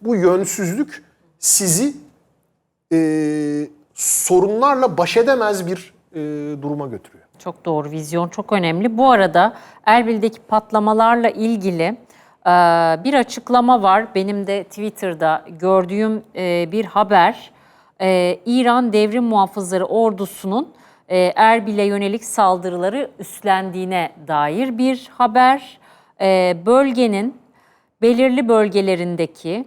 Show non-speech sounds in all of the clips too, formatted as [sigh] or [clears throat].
bu yönsüzlük sizi e, sorunlarla baş edemez bir e, duruma götürüyor. Çok doğru, vizyon çok önemli. Bu arada Erbil'deki patlamalarla ilgili e, bir açıklama var. Benim de Twitter'da gördüğüm e, bir haber. E, İran Devrim Muhafızları Ordusu'nun e, Erbil'e yönelik saldırıları üstlendiğine dair bir haber. E, Bölgenin belirli bölgelerindeki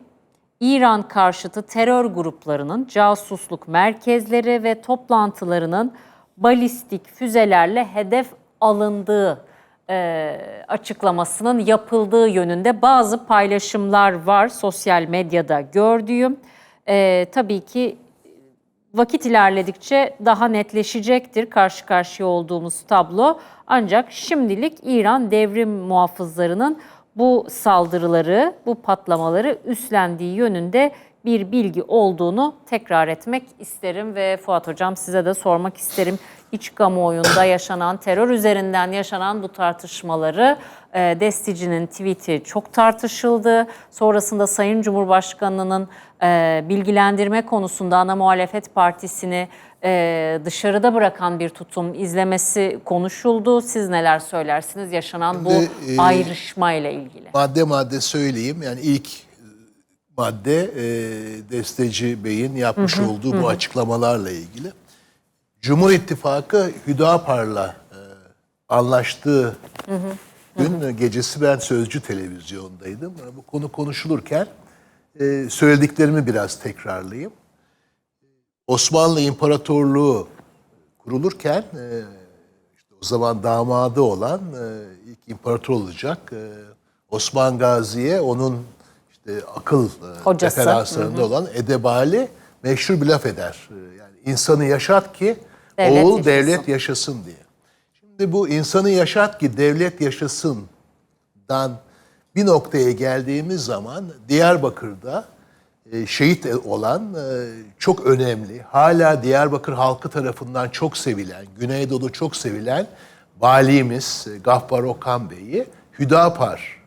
İran karşıtı terör gruplarının casusluk merkezleri ve toplantılarının balistik füzelerle hedef alındığı e, açıklamasının yapıldığı yönünde bazı paylaşımlar var sosyal medyada gördüğüm. E, tabii ki vakit ilerledikçe daha netleşecektir karşı karşıya olduğumuz tablo. Ancak şimdilik İran devrim muhafızlarının bu saldırıları, bu patlamaları üstlendiği yönünde bir bilgi olduğunu tekrar etmek isterim ve Fuat Hocam size de sormak isterim. İç kamuoyunda yaşanan, terör üzerinden yaşanan bu tartışmaları e, Destici'nin tweet'i çok tartışıldı. Sonrasında Sayın Cumhurbaşkanı'nın e, bilgilendirme konusunda ana muhalefet partisini e, dışarıda bırakan bir tutum izlemesi konuşuldu. Siz neler söylersiniz yaşanan bu Şimdi, e, ayrışma ile ilgili? Madde madde söyleyeyim. Yani ilk madde e, Desteci Bey'in yapmış olduğu bu açıklamalarla ilgili. Cumhur İttifakı Hüdapar'la e, anlaştığı gün e, gecesi ben Sözcü televizyondaydım. E, Bu konu konuşulurken e, söylediklerimi biraz tekrarlayayım. Osmanlı İmparatorluğu kurulurken e, işte o zaman damadı olan e, ilk imparator olacak e, Osman Gazi'ye onun işte akıl e, Hocası. referanslarında olan Edebali meşhur bir laf eder. E, Yani insanı yaşat ki Devlet oğul yaşasın. devlet yaşasın diye. Şimdi bu insanı yaşat ki devlet yaşasından bir noktaya geldiğimiz zaman Diyarbakır'da e, şehit olan çok önemli, hala Diyarbakır halkı tarafından çok sevilen, Güneydoğu çok sevilen valimiz Gaffar Okan Bey'i Hüdapar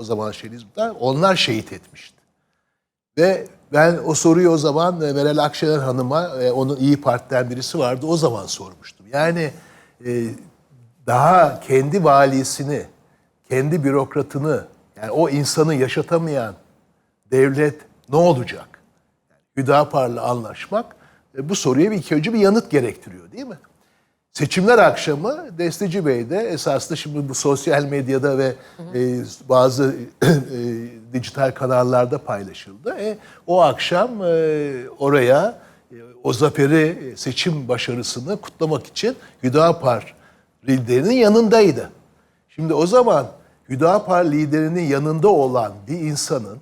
o zaman Şenizm'den onlar şehit etmişti. Ve ben o soruyu o zaman e, Meral Akşener Hanım'a, e, onun iyi Parti'den birisi vardı, o zaman sormuştum. Yani e, daha kendi valisini, kendi bürokratını, yani o insanı yaşatamayan devlet ne olacak? Hüdapar'la anlaşmak bu soruya bir iki önce bir yanıt gerektiriyor değil mi? Seçimler akşamı Desteci Bey de esasında şimdi bu sosyal medyada ve e, bazı [clears throat] e, dijital kanallarda paylaşıldı. E, o akşam e, oraya e, o zaferi, e, seçim başarısını kutlamak için Hüdapar liderinin yanındaydı. Şimdi o zaman Hüdapar liderinin yanında olan bir insanın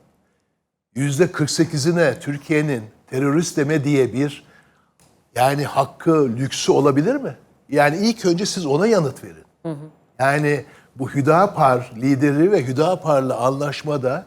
yüzde 48'ine Türkiye'nin terörist deme diye bir yani hakkı, lüksü olabilir mi? Yani ilk önce siz ona yanıt verin. Yani bu Hüdapar lideri ve Hüdapar'la anlaşmada